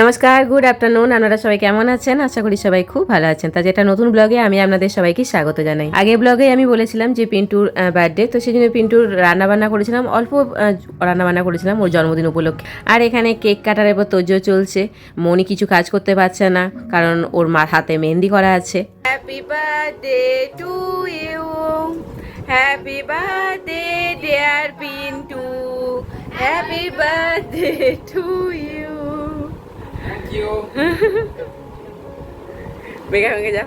নমস্কার good afternoon আপনারা সবাই কেমন আছেন? আশা করি সবাই খুব ভালো আছেন। তা যেটা নতুন ব্লগে আমি আপনাদের সবাইকে স্বাগত জানাই। আগে ব্লগে আমি বলেছিলাম যে পিন্টুর বার্থডে তো সেই জন্য পিন্টুর রান্নাবান্না করেছিলাম। অল্প রান্নাবান্না করেছিলাম ওর জন্মদিন উপলক্ষে। আর এখানে কেক কাটার এবার তোজো চলছে। মনি কিছু কাজ করতে পারছে না, কারণ ওর মার হাতে মেহেন্দি করা আছে। Happy birthday to you happy birthday dear Pintu happy birthday to you you. Megha Megha যা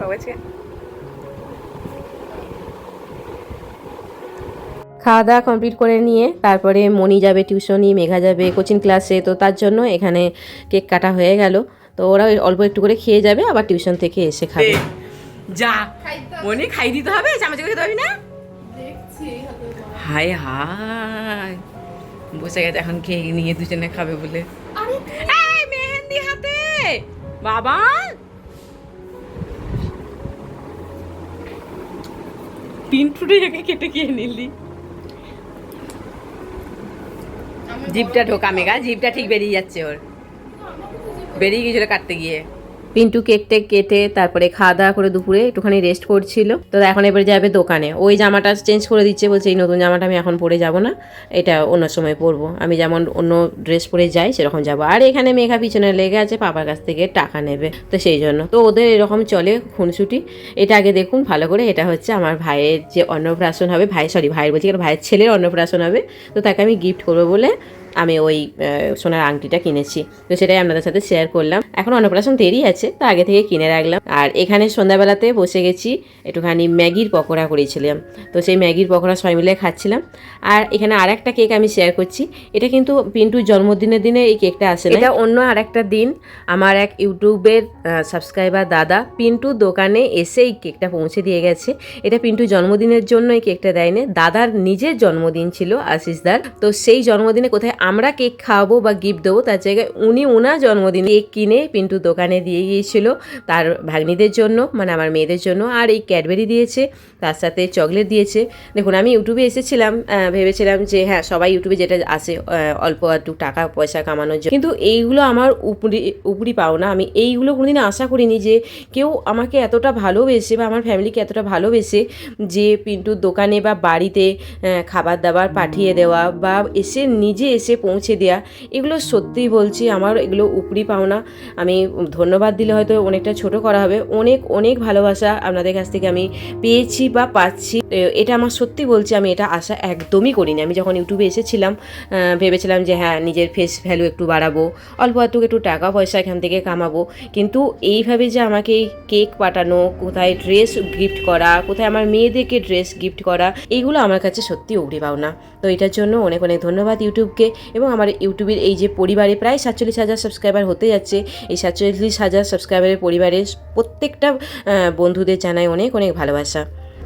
খাওয়া দাওয়া কমপ্লিট করে নিয়ে তারপরে মনি যাবে টিউশনি মেঘা যাবে কোচিং ক্লাসে তো তার জন্য এখানে কেক কাটা হয়ে গেল। তো ওরা ওই অল্প একটু করে খেয়ে যাবে আবার টিউশন থেকে এসে খাবে। যা। মনি খাই দিতে হবে? চামচ খেতে পারবি না? হায় হায়। বসে গেছে এখন কেক নিয়ে দুজনে খাবে বলে। বাবা! পিন্টুটি যাকে কেটে খেয়ে নিলি। জিপটা ঢোকা মেগা জিপটা ঠিক বেরিয়ে যাচ্ছে ওর। বেরিয়ে গিয়েছিল কাটতে গিয়ে। পিন্টু কেক টেক কেটে তারপরে খাওয়া দাওয়া করে দুপুরে একটুখানি রেস্ট করছিল। তো এখন এবারে যাবে দোকানে। ওই জামাটা চেঞ্জ করে দিচ্ছে, বলছে এই নতুন জামাটা আমি এখন পরে যাব না। এটা অন্য সময় পরবো। আমি যেমন অন্য ড্রেস পরে যাই, সেরকম যাব। আর এখানে মেঘা পিছনে লেগে আছে, পাপার কাছ থেকে টাকা নেবে। তো সেই জন্য। তো ওদের এরকম চলে খুনসুটি। এটা আগে দেখুন ভালো করে। এটা হচ্ছে আমার ভাইয়ের যে অন্নপ্রাশন হবে, ভাই সরি ভাইয়ের বলছি ভাইয়ের ছেলের অন্নপ্রাশন হবে। তো তাকে আমি গিফট করব বলে আমি ওই সোনার আংটিটা কিনেছি। তো সেটাই আপনাদের সাথে শেয়ার করলাম। এখন অন্নপ্রাশন দেরি আছে, তো আগে থেকে কিনে রাখলাম। আর এখানে সন্ধ্যাবেলাতে বসে গেছি, একটুখানি ম্যাগির পকোড়া করেছিলাম। তো সেই ম্যাগির পকোড়া সবাই মিলে খাচ্ছিলাম। আর এখানে আর একটা কেক আমি শেয়ার করছি। এটা কিন্তু পিন্টুর জন্মদিনের দিনে এই কেকটা আসে এটা অন্য আর একটা দিন। আমার এক ইউটিউবের সাবস্ক্রাইবার দাদা পিন্টু দোকানে এসে এই কেকটা পৌঁছে দিয়ে গেছে। এটা পিন্টু জন্মদিনের জন্য এই কেকটা দেয়নি। দাদার নিজের জন্মদিন ছিল আশিসদার তো সেই জন্মদিনে কোথায় আমরা কেক খাওয়াবো বা গিফট দেবো, তার জায়গায় উনি ওনার জন্মদিনে কেক কিনে পিন্টু দোকানে দিয়ে গিয়েছিল তার ভাগ্নিদের জন্য মানে আমার মেয়েদের জন্য, আর এই ক্যাডবেরি দিয়েছে, তার সাথে চকলেট দিয়েছে। দেখুন, আমি ইউটিউবে এসেছিলাম ভেবেছিলাম যে হ্যাঁ সবাই ইউটিউবে যেটা আসে অল্প একটু টাকা পয়সা কামানোর জন্য। কিন্তু এইগুলো আমার উপরি উপরি পাওনা। আমি এইগুলো কোনোদিন আশা করিনি যে কেউ আমাকে এতটা ভালোবেসে বা আমার ফ্যামিলিকে এতটা ভালোবেসে যে পিন্টুর দোকানে বা বাড়িতে খাবার দাবার পাঠিয়ে দেওয়া বা এসে নিজে এসে পৌঁছে দেওয়া এগুলো সত্যিই বলছি আমার এগুলো উপরি পাওনা। আমি ধন্যবাদ দিলে হয়তো অনেকটা ছোট করা হবে। অনেক অনেক ভালোবাসা আপনাদের কাছ থেকে আমি পেয়েছি বা পাচ্ছি। এটা আমার সত্যি বলছি, আমি এটা আশা একদমই করিনি। আমি যখন ইউটিউবে এসেছিলাম ভেবেছিলাম যে হ্যাঁ নিজের ফেস ভ্যালু একটু বাড়াবো, অল্প একটু একটু টাকা পয়সা এখান থেকে কামাবো। কিন্তু এইভাবে যে আমাকে কেক পাঠানো, কোথায় ড্রেস গিফট করা, কোথায় আমার মেয়েদেরকে ড্রেস গিফট করা এইগুলো আমার কাছে সত্যি উগড়ি পাওনা। তো এটার জন্য অনেক অনেক ধন্যবাদ ইউটিউবকে। এবং আমার ইউটিউবের এই যে পরিবারে প্রায় সাতচল্লিশ হাজার সাবস্ক্রাইবার হতে যাচ্ছে, এই সাতচল্লিশ হাজার সাবস্ক্রাইবারের পরিবারের প্রত্যেকটা বন্ধুদের জানাই অনেক অনেক ভালোবাসা।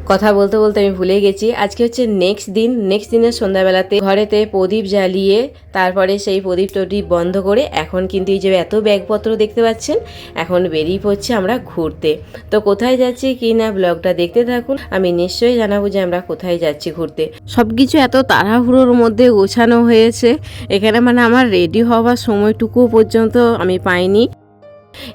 কথা বলতে বলতে আমি ভুলে গেছি। আজকে হচ্ছে নেক্সট দিন। নেক্সট দিনের সন্ধ্যাবেলাতে ঘরেতে প্রদীপ জ্বালিয়ে তারপরে সেই প্রদীপ টদীপ বন্ধ করে এখন কিন্তু এই যে এত ব্যাগপত্র দেখতে পাচ্ছেন এখন বেরিয়ে পড়ছে আমরা ঘুরতে। তো কোথায় যাচ্ছি কি না ব্লগটা দেখতে থাকুন। আমি নিশ্চয়ই জানাব যে আমরা কোথায় যাচ্ছি ঘুরতে। সব কিছু এত তাড়াহুড়োর মধ্যে গোছানো হয়েছে। এখানে মানে আমার রেডি হওয়ার সময়টুকু পর্যন্ত আমি পাইনি।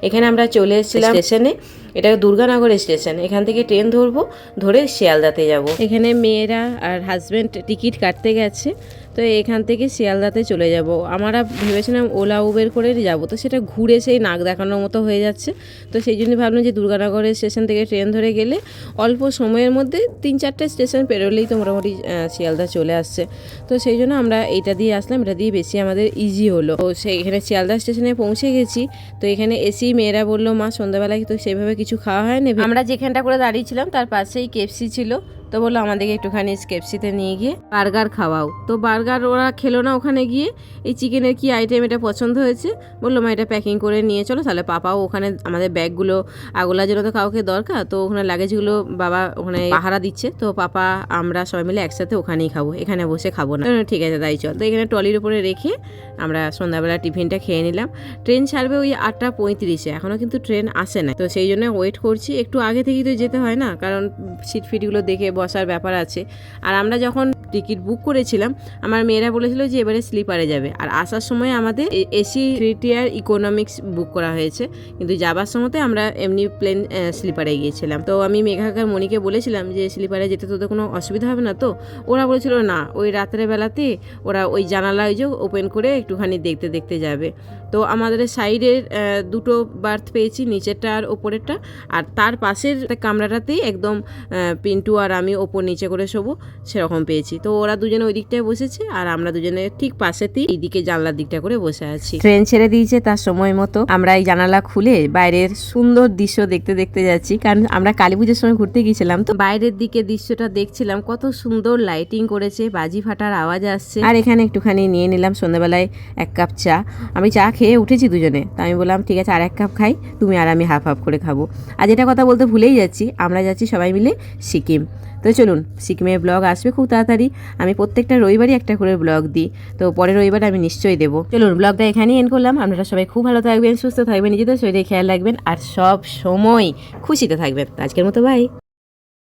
এখানে আমরা চলে এসেছিলাম স্টেশনে এটা দুর্গানগর স্টেশন, এখান থেকে ট্রেন ধরবো, ধরে শিয়ালদাতে যাব। এখানে মেয়েরা আর হাজব্যান্ড টিকিট কাটতে গেছে। তো এখান থেকে শিয়ালদাতে চলে যাব। আমরা ভেবেছিলাম ওলা, উবের করে যাব। তো সেটা ঘুরে সেই নাক দেখানোর মতো হয়ে যাচ্ছে। তো সেই জন্য ভাবলাম যে দুর্গানগরের স্টেশন থেকে ট্রেন ধরে গেলে অল্প সময়ের মধ্যে তিন চারটে স্টেশন পেরোলেই তো মোটামুটি শিয়ালদা চলে আসছে। তো সেই জন্য আমরা এটা দিয়ে আসলাম। এটা দিয়ে বেশি আমাদের ইজি হলো। তো সেই এখানে শিয়ালদা স্টেশনে পৌঁছে গেছি। তো এখানে এসেই মেয়েরা বলল, মা, সন্ধ্যাবেলায় তো সেভাবে কিছু খাওয়া হয়নি? আমরা যেখানটা করে দাঁড়িয়েছিলাম তার পাশেই কেপসি ছিল। তো বলল আমাদেরকে একটুখানি কেপসিতে নিয়ে গিয়ে বার্গার খাওয়াও। তো বার্গার ওরা খেলো না ওখানে গিয়ে। এই চিকেনের কি আইটেম এটা পছন্দ হয়েছে? বলল মা এটা প্যাকিং করে নিয়ে চলো তাহলে পাপাও ওখানে আমাদের ব্যাগগুলো আগলার জন্য তো কাউকে দরকার তো ওখানে লাগেজগুলো বাবা ওখানে পাহারা দিচ্ছে। তো পাপা আমরা সবাই মিলে একসাথে ওখানেই খাব এখানে বসে খাব "না, ঠিক আছে তাই চল। তো এখানে ট্রলির উপরে রেখে আমরা সন্ধ্যাবেলা টিফিনটা খেয়ে নিলাম। ট্রেন ছাড়বে ওই আটটা পঁয়ত্রিশে এখনও কিন্তু ট্রেন আসে না। তো সেই জন্য ওয়েট করছি একটু আগে থেকেই তো যেতে হয় না কারণ সিট ফিটগুলো দেখে বসার ব্যাপার আছে। আর আমরা যখন টিকিট বুক করেছিলাম, আমার মেয়েরা বলেছিল যে এবারে স্লিপারে যাবে। আর আসার সময় আমাদের AC three tier economics book করা হয়েছে। কিন্তু যাবার সময়তে আমরা এমনি প্লেন স্লিপারে গিয়েছিলাম। তো আমি মেঘাকার মণিকে বলেছিলাম যে স্লিপারে যেতে তোদের কোনো অসুবিধা হবে না তো? ওরা বলেছিল, না, ওই রাত্রেবেলাতে ওরা ওই জানালা ওই যে ওপেন করে একটুখানি দেখতে দেখতে যাবে। তো আমাদের সাইডের দুটো বার্থ পেয়েছি নিচেরটা আর ওপরেরটা। আর তার পাশের কামরাটাতেই একদম পিন্টু আর আমি ওপর নিচে করে শোবো সেরকম পেয়েছি। তো ওরা দুজনে ওই দিকটায় বসেছে আর আমরা দুজনে ঠিক পাশেতেই এইদিকে জানলার দিকটা করে বসে আছি। ট্রেন ছেড়ে দিয়েছে তার সময় মতো। আমরা এই জানালা খুলে বাইরের সুন্দর দৃশ্য দেখতে দেখতে যাচ্ছি কারণ আমরা কালী পুজোর সময় ঘুরতে গিয়েছিলাম তো। বাইরের দিকে দৃশ্যটা দেখছিলাম কত সুন্দর লাইটিং করেছে বাজি ফাটার আওয়াজ আসছে। আর এখানে একটুখানি নিয়ে নিলাম সন্ধ্যাবেলায় এক কাপ চা। আমি চা খেয়ে উঠেছি দুজনে। তো আমি বললাম, ঠিক আছে আর এক কাপ খাই, তুমি আর আমি হাফ হাফ করে খাব। আর যেটা কথা বলতে ভুলেই যাচ্ছি, আমরা যাচ্ছি সবাই মিলে সিকিম। তো চলুন সিকিমের ব্লগ আসবে খুব তাড়াতাড়ি। আমি প্রত্যেকটা রবিবারই একটা করে ব্লগ দিই, তো পরের রবিবার আমি নিশ্চয়ই দেবো। চলুন ব্লগটা এখানেই এন্ড করলাম। আপনারা সবাই খুব ভালো থাকবেন, সুস্থ থাকবেন, নিজেদের শরীরে খেয়াল রাখবেন, আর সব সময় খুশিতে থাকবেন। আজকের মতো বাই